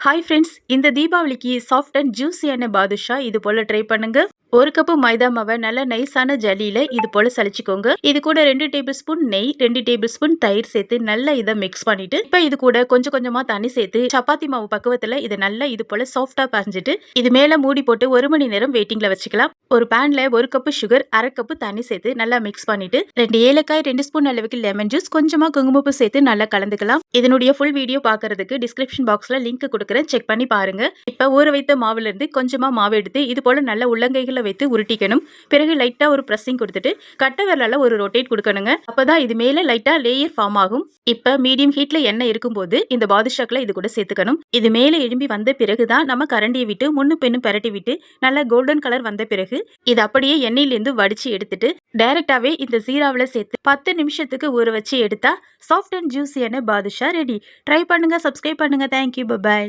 Hi friends இந்த தீபாவளிக்கு soft and ஜூஸியான பாதுஷா இது போல ட்ரை பண்ணுங்க. ஒரு கப்பு மைதா மாவை நல்ல நைஸான ஜல்லியில இது போல சலிச்சுக்கோங்க இது கூட ரெண்டு டேபிள் ஸ்பூன் நெய் ரெண்டு டேபிள் ஸ்பூன் தயிர் சேர்த்து நல்லா இதை மிக்ஸ் பண்ணிட்டு இப்ப இது கூட கொஞ்சம் கொஞ்சமா தண்ணி சேர்த்து சப்பாத்தி மாவு பக்குவத்துல இதை நல்லா இது போல சாஃப்டா பறிஞ்சிட்டு இது மேல மூடி போட்டு ஒரு மணி நேரம் வெயிட்டிங்ல வச்சுக்கலாம். ஒரு பேன்ல ஒரு கப்பு சுகர் அரை கப்பு தண்ணி சேர்த்து நல்லா மிக்ஸ் பண்ணிட்டு ரெண்டு ஏலக்காய் ரெண்டு ஸ்பூன் அளவுக்கு லெமன் ஜூஸ் கொஞ்சமா குங்குமப்பு சேர்த்து நல்லா கலந்துக்கலாம். இதனுடைய ஃபுல் வீடியோ பாக்குறதுக்கு டிஸ்கிரிப்ஷன் பாக்ஸ்ல லிங்க் கொடுக்குறேன். செக் பண்ணி பாருங்க. இப்ப ஊற வைத்த மாவுல இருந்து கொஞ்சமா மாவு எடுத்து இது போல நல்ல உள்ளங்கைகள் வைத்து உருட்டிக்கணும். பிறகு லைட்டா ஒரு ப்ரெஸ்ஸிங் கொடுத்துட்டு கட்டை விரலால் ஒரு ரொட்டேட் கொடுக்கணுங்க. அப்பதான் இது மேலே லைட்டா லேயர் ஃபார்ம் ஆகும். இப்ப மீடியம் ஹீட்ல எண்ணெய் இருக்கும்போது இந்த பாதுஷாக்கில் இது கூட சேர்த்துக்கணும். இது மேல எழும்பி வந்த பிறகு தான் நம்ம கரண்டியை விட்டு முன்னு பெண்ணும் பரட்டி விட்டு நல்லா கோல்டன் கலர் வந்த பிறகு இது அப்படியே எண்ணெயிலேருந்து வடிச்சு எடுத்துட்டு டைரெக்டாகவே இந்த ஜீராவில் சேர்த்து பத்து நிமிஷத்துக்கு ஊற வச்சு எடுத்தா சாஃப்ட் அண்ட் ஜூஸியான பாதுஷா ரெடி ட்ரை பண்ணுங்க சப்ஸ்கிரைப் பண்ணுங்க. Thank you bye